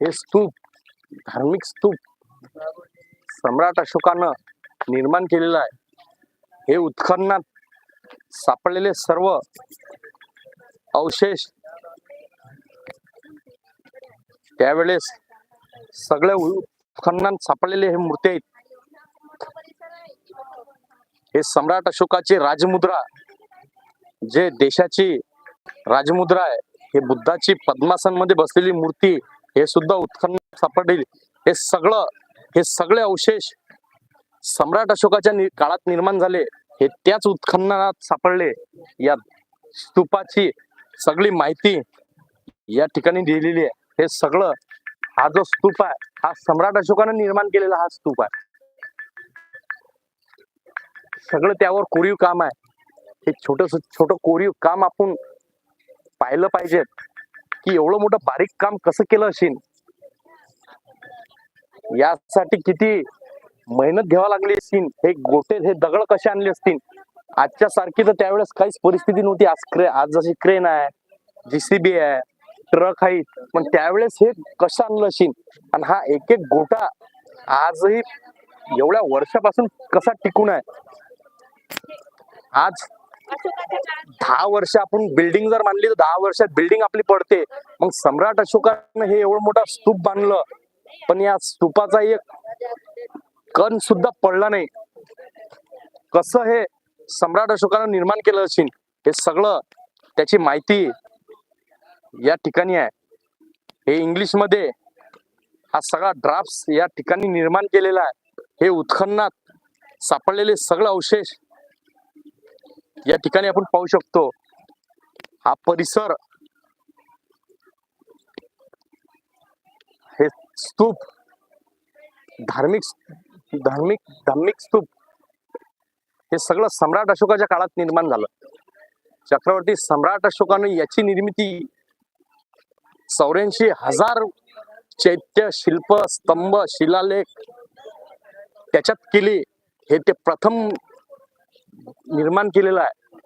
हे स्तूप धार्मिक स्तूप सम्राट अशोकानं निर्माण केलेलं आहे. हे उत्खननात सापडलेले सर्व अवशेष त्यावेळेस सगळे उत्खननात सापडलेले हे मूर्ती आहेत. हे सम्राट अशोकाची राजमुद्रा जे देशाची राजमुद्रा आहे हे बुद्धाची पद्मासनमध्ये बसलेली मूर्ती हे सुद्धा उत्खनन सापडले. हे सगळं हे सगळे अवशेष सम्राट अशोकाच्या काळात निर्माण झाले. हे त्याच उत्खननात सापडले. या स्तूपाची सगळी माहिती या ठिकाणी दिलेली आहे. हे सगळं हा जो स्तूप आहे हा सम्राट अशोकाने निर्माण केलेला हा स्तूप आहे. सगळं त्यावर कोरीव काम आहे. हे छोटस छोट कोरीव काम आपण पाहिलं पाहिजेत. की एवढं मोठं बारीक काम कसं केलं असेल? यासाठी किती मेहनत घ्यावा लागली असतील हे गोटे हे दगड कसे आणले असतील? आजच्या सारखी तर त्यावेळेस काहीच परिस्थिती नव्हती. आज क्रे आज जशी क्रेन आहे जीसीबी आहे ट्रक आहे. पण त्यावेळेस हे कसं आणलं असेल? आणि हा एक एक गोटा आजही एवढ्या वर्षापासून कसा टिकून आहे? आज दहा वर्ष आपण बिल्डिंग जर मानली तर दहा वर्षात बिल्डिंग आपली पडते. मग सम्राट अशोकानं हे एवढं मोठा स्तूप बांधलं. पण या स्तूपाचा एक कण सुद्धा पडला नाही. कसं हे सम्राट अशोकानं निर्माण केलं असेल हे सगळं त्याची माहिती या ठिकाणी आहे. हे इंग्लिशमध्ये हा सगळा ड्राफ्ट या ठिकाणी निर्माण केलेला आहे. हे उत्खननात सापडलेले सगळं अवशेष या ठिकाणी आपण पाहू शकतो हा परिसर हे स्तूप धार्मिक धार्मिक धार्मिक स्तूप हे सगळं सम्राट अशोकाच्या काळात निर्माण झालं. चक्रवर्ती सम्राट अशोकाने याची निर्मिती चौऱ्याऐंशी हजार चैत्य शिल्प स्तंभ शिलालेख त्याच्यात केली. हे ते प्रथम निर्माण केलेलं आहे.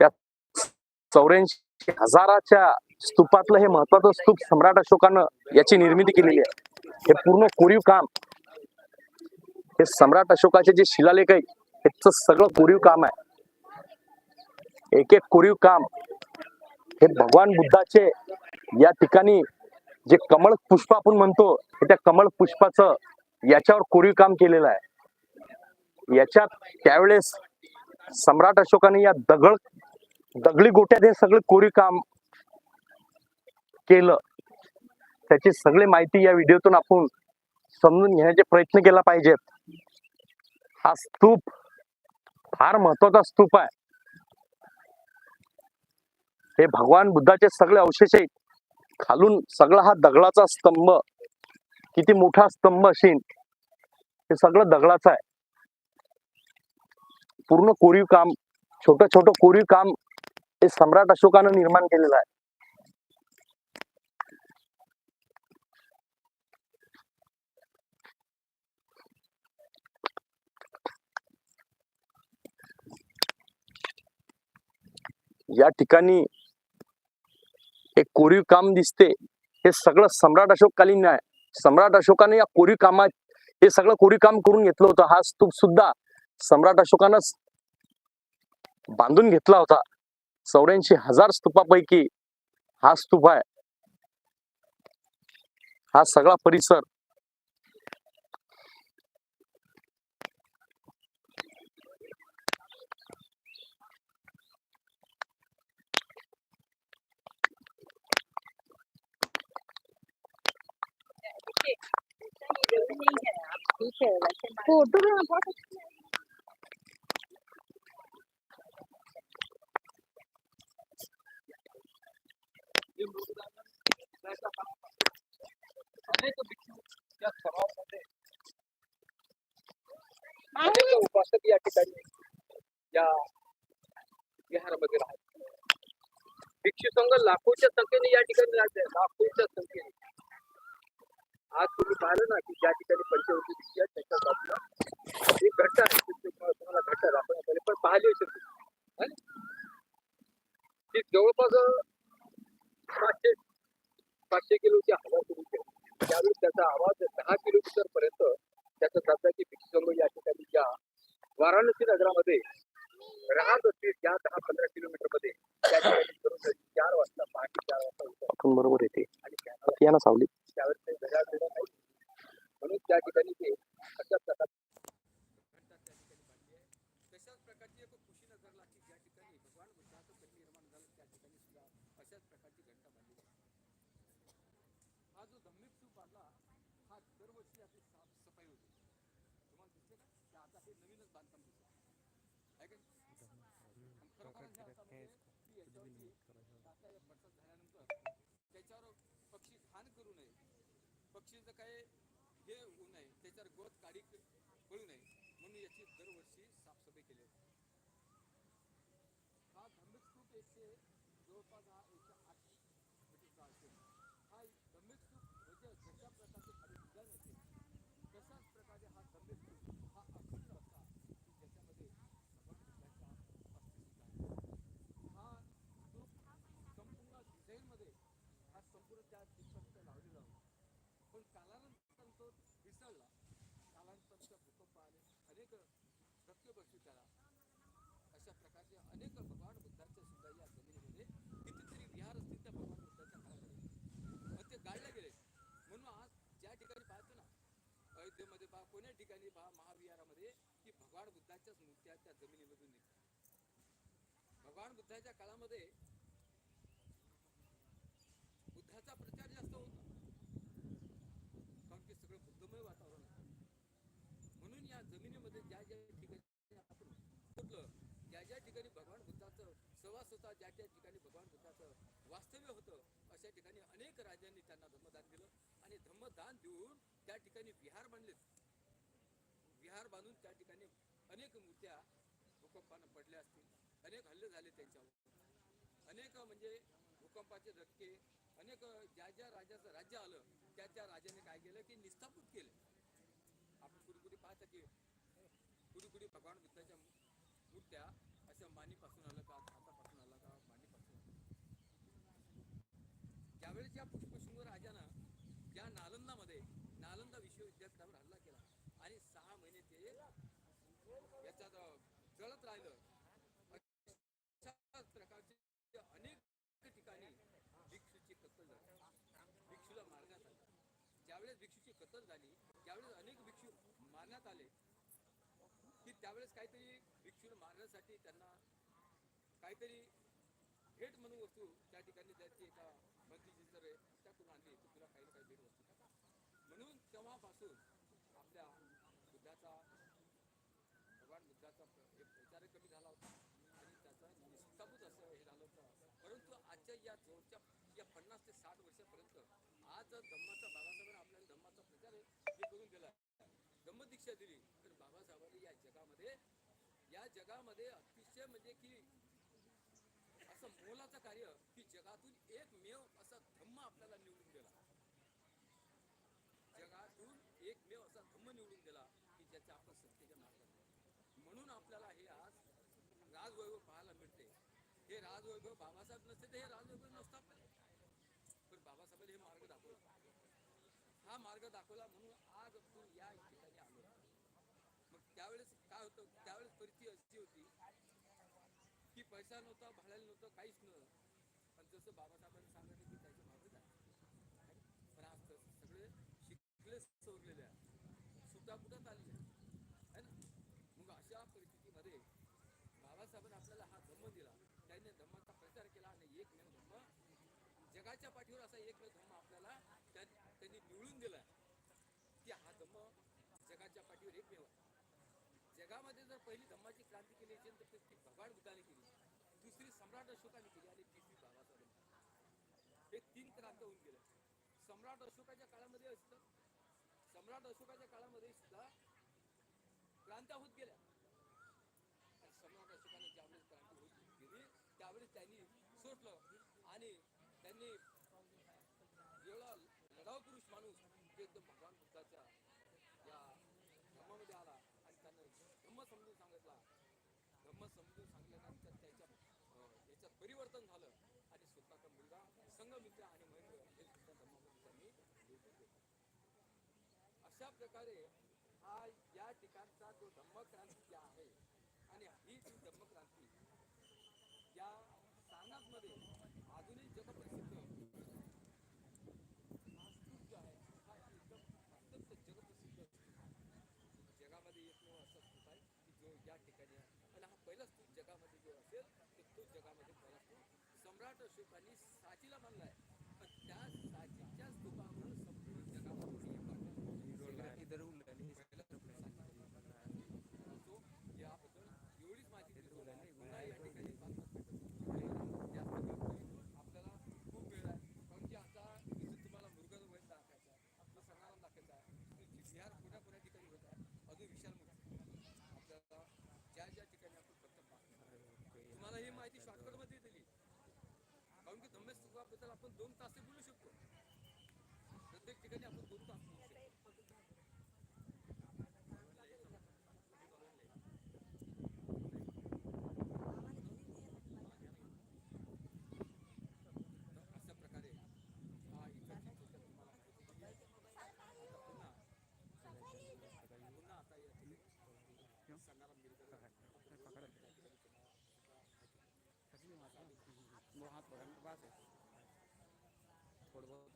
त्या चौऱ्याऐंशी हजाराच्या स्तूपातलं हे महत्वाचं स्तूप सम्राट अशोकानं याची निर्मिती केलेली आहे. हे पूर्ण कोरीव काम हे सम्राट अशोकाचे जे शिलालेख आहे ह्याचं सगळं कोरीव काम आहे. एक एक कोरीव काम हे भगवान बुद्धाचे या ठिकाणी जे कमळ पुष्प आपण म्हणतो हे त्या कमळ पुष्पाचं याच्यावर कोरीव काम केलेलं आहे. याच्यात त्यावेळेस सम्राट अशोकाने या दगड दगडी गोट्यात हे सगळं कोरीव काम केलं. त्याची सगळी माहिती या व्हिडिओतून आपण समजून घेण्याचे प्रयत्न केला पाहिजेत हा स्तूप फार महत्त्वाचा स्तूप आहे. हे भगवान बुद्धाचे सगळे अवशेष आहेत खालून सगळा हा दगडाचा स्तंभ किती मोठा स्तंभ असेल हे सगळं दगडाचा आहे. पूर्ण कोरीव काम छोट छोट कोरीव काम हे सम्राट अशोकानं निर्माण केलेलं आहे. या ठिकाणी एक कोरीव काम दिसते हे सगळं सम्राट अशोककालीन आहे. सम्राट अशोकाने या कोरीव कामात हे सगळं कोरीव काम करून घेतलं होतं. हा स्तूप सुद्धा सम्राट अशोकानंच बांधून घेतला होता. चौऱ्याऐंशी हजार स्तूपापैकी हा स्तूप आहे. हा सगळा परिसर फोटो उपासक या ठिकाणी या विहारामध्ये राहतात भिक्षू संघ लाखोच्या संख्येने या ठिकाणी राहते लाखोच्या संख्येने. आज तुम्ही पाहिलं ना की ज्या ठिकाणी पंचवटी भिक्षा आहे, त्याच्या बाजूला एक घट्ट आहे. तुम्हाला घट्ट आपण पहिले पण पाहिली असेल ती जवळपास पाचशे पाचशे किलोची हवा किलोची केली. त्यावेळी त्याचा आवाज दहा किलोमीटर पर्यंत त्याचा जाता की भिक्षू संघ या ठिकाणी ज्या वाराणसी नगरामध्ये राहत असतील त्या दहा पंधरा किलोमीटरमध्ये त्या ठिकाणी बरोबर चार वाजता पहाटे चार वाजता उठतात आपण बरोबर येते आणि त्याला या ना सावली त्यावेळेस ते घड्याळ बिड्याळ नाही म्हणून त्या ठिकाणी ते अशा प्रकारचे घंटा त्या ठिकाणी बांधली आहे तशाच प्रकारची एक कुशीनगरला की ज्या ठिकाणी भगवान बुद्धाचं परिनिर्माण झालं त्या ठिकाणी सुद्धा अशाच प्रकारची घंटा बांधली आहे हा जो धम्मिक स्तूप बांधला हा दरवर्षी आपली साफ सफाई होती तुम्हाला दिसते का ते आता हे नवीनच बांधकाम दिसत. आहे का झाल्यानंतर त्याच्यावर पक्षी घाण करू नये पक्षीचं काही हे होऊ नये त्याच्यावर गवत काढी पडू नये म्हणून याची दरवर्षी साफसफाई केली जाते हा धम्मिक स्तूप एकशे जवळपास हा एकशे आठ मीटरचा असेल हा धम्मिक स्तूप म्हणजे जशा प्रकारचे खाली डिझाईन असेल तशाच प्रकारे हा धम्मिक स्तूप हा अखंड असा की ज्याच्यामध्ये भगवंताच्या अस्तित्व आहे हा स्तूप संपूर्ण डिझाईनमध्ये हा संपूर्ण त्या तिथपर्यंत लावलेला होता पण कालानंतर तो ढिसळला कालानंतर त्या भूकंप आले अनेक धक्के बसले त्याला. अशा प्रकारचे अनेक भगवान बुद्धांच्या सुद्धा या जमिनीमध्ये कितीतरी विहार असतील त्या भगवान बुद्धाच्या काळामध्ये मग ते गाळले गेले. म्हणून आज ज्या ठिकाणी पाहतो ना अयोध्येमध्ये पहा कोण्या ठिकाणी पहा महाविहारामध्ये की भगवान बुद्धाच्याच मूर्त्या त्या जमिनीमधून निघतात. भगवान बुद्धाच्या काळामध्ये बुद्धाचा प्रचार जास्त होता. कारण की सगळं बुद्धमय वातावरण म्हणून या जमिनीमध्ये ज्या ज्या ठिकाणी आपण म्हटलं ज्या ज्या ठिकाणी भगवान बुद्धाचं सहवास ज्या त्या ठिकाणी भगवान बुद्धाचं वास्तव्य होतं अशा ठिकाणी अनेक राजांनी त्यांना धर्मदान दिलं आणि धम्मदान देऊन त्या ठिकाणी विहार बांधलेत विहार बांधून त्या ठिकाणी अनेक मूर्त्या भूकंपानं पडल्या असतील अनेक हल्ले झाले त्यांच्यावर. अनेक म्हणजे भूकंपाचे धक्के अनेक ज्या ज्या राजाचं राज्य आलं त्या त्या राजाने काय केलं की निस्थापित केलं. आपण कुणी पाहता की कुणी भगवान बुद्धाच्या मूर्त्या अशा मानीपासून आलं का हातापासून आलं का मानीपासून आलं ज्यावेळेस या पुष्पशृंग राजानं या नालंदामध्ये नालंदा विश्वविद्यापीठावर हल्ला केला आणि सहा महिने ते याच्यात जळत राहिलं. प्रकारचे अनेक ठिकाणी भिक्षूची कत्तल झाली. भिक्षूला मारण्यात आली. ज्यावेळेस भिक्षूची कत्तल झाली त्यावेळेस अनेक भिक्षू मारण्यात आले की त्यावेळेस काहीतरी भिक्षूला मारण्यासाठी त्यांना काहीतरी भेट म्हणून वस्तू त्या ठिकाणी त्याची एका मंत्रीची जर त्याकडून आणली तर तुला काही ना काही भेट वस्तू द्या. म्हणून तेव्हापासून आपल्या बुद्धाचा भगवान बुद्धाचा एक प्रचार कमी झाला होता. आणि त्याचा निष्ठाभूत असं हे झालं होतं. परंतु आजच्या या जवळच्या या पन्नास ते साठ वर्षापर्यंत आज धम्माचा बाबासाहेबांनी आपल्याला धम्माचा प्रचार हे करून दिला धम्मदीक्षा दिली तर बाबासाहेबांनी या जगामध्ये या जगामध्ये अतिशय म्हणजे की असं मोलाचं कार्य की जगातून एकमेव असा धम्म आपल्याला निवडून दिला जगातून एकमेव असा धम्म निवडून दिला की ज्याच्या आपण सत्तेच्या मार्गात म्हणून आपल्याला हे आज राजवैभव पाहायला मिळते. हे राजवैभव बाबासाहेब नसते तर हे राजवैभव नसतं आपल्याला पण बाबासाहेबांनी हे मार्ग दाखवला. हा मार्ग दाखवला म्हणून आज आपण या ठिकाणी आलो. मग त्यावेळेस काय होतं? त्यावेळेस परिस्थिती अशी होती की पैसा नव्हता भाड्याला नव्हतं काहीच नव्हतं. पण जसं बाबासाहेबांनी सांगितलं की त्याचे मार्ग आहे पण आज सगळे शिकले सोडलेले आहे सुद्धा कुठं चालले अशा परिस्थितीमध्ये बाबासाहेबांनी आपल्याला हा धम्म दिला. त्यांनी धम्माचा प्रचार केला आणि एकमेव धम्म जगाच्या पाठीवर असा एकमेव धम्म आपल्याला त्यांनी निवडून दिला की हा धम्म जगाच्या पाठीवर एकमेव जगामध्ये जर पहिली धम्माची क्रांती केली असेल तर ती भगवान बुद्धाने केली. दुसरी सम्राट अशोकाने केली आणि तिसरी बाबासाहेबांनी हे तीन क्रांत होऊन गेल्या. सम्राट अशोकाच्या काळामध्ये असतं. सम्राट अशोकाच्या काळामध्ये सुद्धा क्रांत्या होत गेल्या आणि सम्राट अशोकाने ज्यावेळेस क्रांती होत गेली त्यावेळेस त्यांनी सोडलं आणि त्यांनी एवढा लढाव पुरुष माणूस ते एकदम भगवान बुद्धाच्या या धर्मामध्ये आला आणि त्यानं धम्म समजून सांगितला. धम्म समजून सांगल्यानंतर त्याच्या याच्यात परिवर्तन झालं. आणि स्वतःचा मुलगा संघमित्र आणि महेंद्र हे सुद्धा धम्मामध्ये त्यांनी अशा प्रकारे हा या ठिकाणचा जो धम्मक्रांती आहे आणि ही जी धम्मक्रांती या सानामध्ये अजूनही जगप्रसिद्ध हा स्तूप जो आहे हा एकदम अत्यंत जगप्रसिद्ध जगामध्ये एकमेव असा स्तूप आहे की जो या ठिकाणी आहे. आणि हा पहिलाच तू जगामध्ये जो असेल तर तो जगामध्ये पहिला स्तूप सम्राट अशोकांनी साचीला मानला आहे पण त्या साचीच्या स्तूपा संपूर्ण जगामध्ये एक वाटा इधर उलगली तो याबद्दल एवढीच माहिती देतो पुन्हा या ठिकाणी बातम्या भेटत नाही. जास्त करतोय आपल्याला खूप वेळ आहे कारण की आता इथं तुम्हाला मुरगाचं वैन दाखवायचं आहे आपलं संग्राम दाखवायचा आहे बिहार पुण्या पुण्या ठिकाणी होत आहे अजून विशाल मूर्ती आपल्याला ज्या ज्या ठिकाणी आपण प्रथम पाहतो तुम्हाला ही माहिती शॉर्टकटमध्ये दिली. कारण की धम्मेश स्तूपाबद्दल आपण दोन तास बोलू शकतो. प्रत्येक ठिकाणी आपण दोन तास बोलू शकतो तर अशा प्रकारे हा इकडची थोडक्यात तुम्हाला माहिती दिली आहे. आता पुन्हा पुन्हा आता या ठिकाणी संग्राम गिरकर वो हाथ पकड़ के पास है थोड़ा बहुत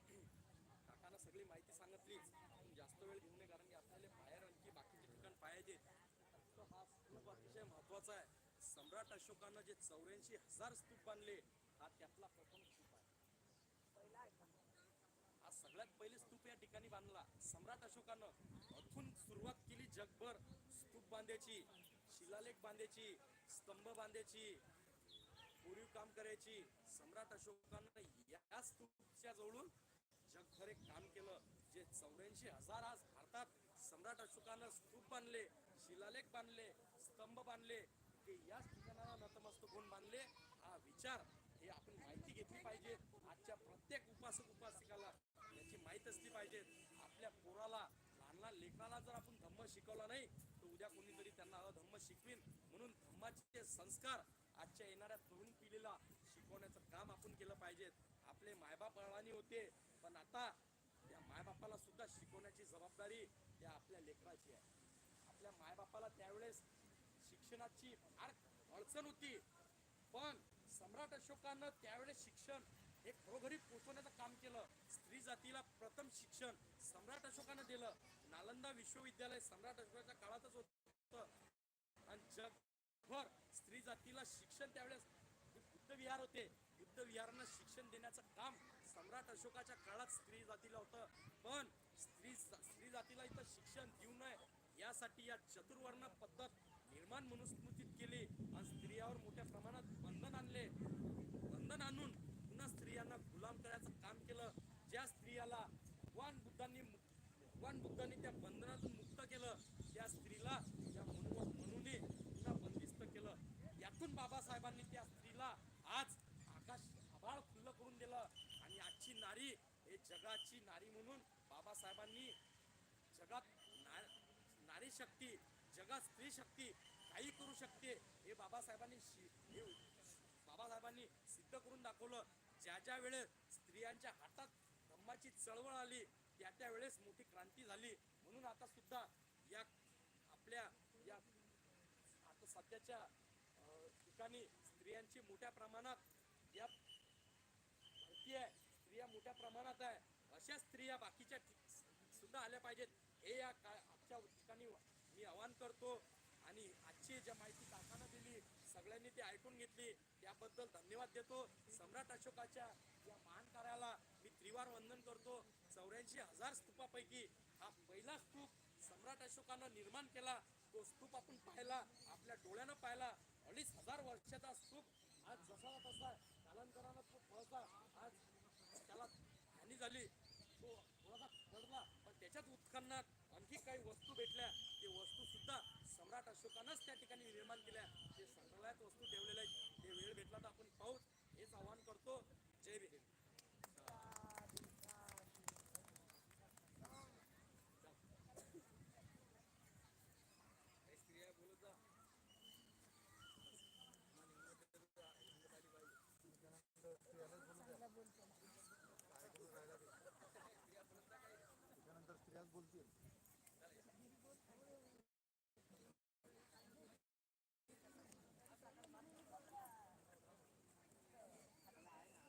तो काकांना सगळी माहिती सांगा प्लीज जास्त वेळ घेऊ नये कारण की आपल्याला बाहेर आणखी बाकीचे ठिकाण पाहिजे. तर हा स्तूप अतिशय महत्त्वाचा आहे. सम्राट अशोकानं जे चौऱ्याऐंशी हजार स्तूप बांधले हा त्यातला प्रथम स्तूप आहे. हा सगळ्यात पहिले स्तूप या ठिकाणी बांधला. सम्राट अशोकानं अथून सुरुवात केली जगभर स्तूप बांधायची शिलालेख बांधायची स्तंभ बांधायची कोरीव काम करायची सम्राट अशोकानं या स्तूपच्या जवळून जगभर एक काम केलं जे चौऱ्याऐंशी हजार आज भारतात सम्राट अशोकानं स्तूप बांधले शिलालेख बांधले स्तंभ बांधले ते याच ठिकाणाला नतमस्तक होऊन बांधले. हा विचार हे आपण माहिती घेतली पाहिजे. आजच्या प्रत्येक उपासक उपासिकाला याची माहीत असली पाहिजे. आपल्या पोराला लहान लहान लेकराला जर आपण धम्म शिकवला नाही कोणीतरी त्यांना धम्म शिकवीन. म्हणून धम्माचे संस्कार आजच्या येणाऱ्या तरुण पिढीला शिकवण्याचं काम आपण केलं पाहिजेत आपले मायबाप अळवानी होते पण आता त्या मायबापाला सुद्धा शिकवण्याची जबाबदारी त्या आपल्या लेकराची आहे. आपल्या मायबापाला त्यावेळेस शिक्षणाची फार अडचण होती पण सम्राट अशोकानं त्यावेळेस शिक्षण हे खरोखरी पोचवण्याचं काम केलं. स्त्री जातीला प्रथम शिक्षण सम्राट अशोकानं दिलं. नालंदा विश्वविद्यालय सम्राट अशोकाच्या काळातच होतं. आणि जगभर स्त्री जातीला शिक्षण त्यावेळेस बुद्ध विहार होते. बुद्ध विहारांना शिक्षण देण्याचं काम सम्राट अशोकाच्या काळात स्त्री जातीला होतं. पण स्त्री स्त्री जातीला इथं शिक्षण देऊ नये यासाठी या चतुर्वर्ण पद्धत निर्माण मनुस्मृतीत केली. आणि स्त्रियावर मोठ्या प्रमाणात बंधन आणले. बंधन आणून पुन्हा स्त्रियांना गुलाम करायचं काम केलं ज्या स्त्रियाला भगवान बुद्धांनी मुक्त भगवान बुद्धाने त्या बंधनातून मुक्त केलं. त्या स्त्रीला त्या मनु मनुने पुन्हा बंदिस्त केलं. यातून बाबासाहेबांनी त्या स्त्रीला आज आकाश आभाळ खुल्लं करून दिलं. आणि आजची नारी हे जगाची नारी म्हणून बाबासाहेबांनी जगात ना नारी शक्ती जगात स्त्री शक्ती काही करू शकते हे बाबासाहेबांनी शि- हे बाबासाहेबांनी सिद्ध करून दाखवलं. ज्या ज्या वेळेस स्त्रियांच्या हातात धम्माची चळवळ आली त्या त्या वेळेस मोठी क्रांती झाली. म्हणून आता सुद्धा या आपल्या या आता सध्याच्या ठिकाणी स्त्रियांची मोठ्या प्रमाणात या भरती आहे स्त्रिया मोठ्या प्रमाणात आहे. अशा स्त्रिया बाकीच्या ठिक- सुद्धा आल्या पाहिजेत. हे या का आजच्या ठिकाणी मी आवाहन करतो आणि आजची ज्या माहिती काकानं दिली सगळ्यांनी ती ऐकून घेतली त्याबद्दल धन्यवाद देतो. सम्राट अशोकाच्या या महान कार्याला मी त्रिवार वंदन चौऱ्याऐंशी हजार स्तूपापैकी हा पहिला स्तूप सम्राट अशोकानं निर्माण केला. तो स्तूप आपण पाहिला आपल्या डोळ्यानं पाहिला. अडीच हजार वर्षाचा स्तूप आज जसा तसा कालांतरानं तो पळता आज त्याला हानी झाली. तो थोडासा पडला पण त्याच्याच उत्खननात आणखी काही वस्तू भेटल्या. ते वस्तूसुद्धा सम्राट अशोकानंच त्या ठिकाणी निर्माण केल्या. ते संग्रहालयात वस्तू ठेवलेल्या आहेत. ते वेळ भेटला तर आपण पाहूच. हेच आवाहन करतो. जय भीम.